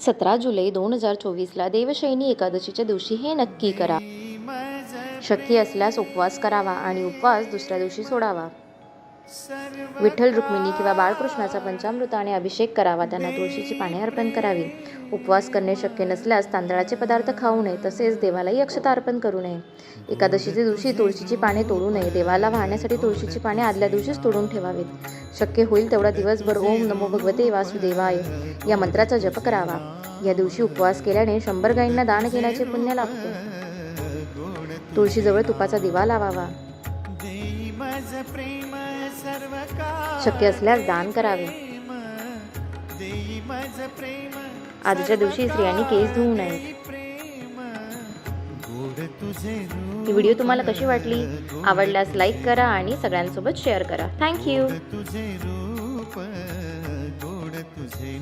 सतरा जुलै दोन हजार चोवीसला देवशयनी एकादशीच्या दिवशी हे नक्की करा. शक्य असल्यास उपवास करावा आणि उपवास दुसऱ्या दिवशी सोडावा. विठ्ठल रुक्मिणी किंवा बाळकृष्णाचा पंचामृताने अभिषेक करावा. त्यांना तुळशीची पाने अर्पण करावी. उपवास करणे शक्य नसल्यास तांदळाचे पदार्थ खाऊ नये तसेच देवालाही अक्षता अर्पण करू नये. एकादशीच्या दिवशी तुळशीची पाने तोडू नये. देवाला वाहण्यासाठी तुळशीची पाने आदल्या दिवशीच तोडून ठेवावीत. शक्य होईल तेवढा दिवसभर ओम नमो भगवते वासुदेवाय. या मंत्राचा जप करावा. या दिवशी उपवास केल्याने शंभर गायींना दान केल्याचे पुण्य लागते तुळशीजवळ तुपाचा दिवा लावावा. शक्य असल्यास दान करावे. आजच्या दिवशी स्त्रियांनी केस धुवू नयेत. ही व्हिडिओ तुम्हाला कशी वाटली? आवडल्यास लाईक करा आणि सगळ्यांसोबत शेअर करा. थँक्यू तुझे रूप गोड तुझे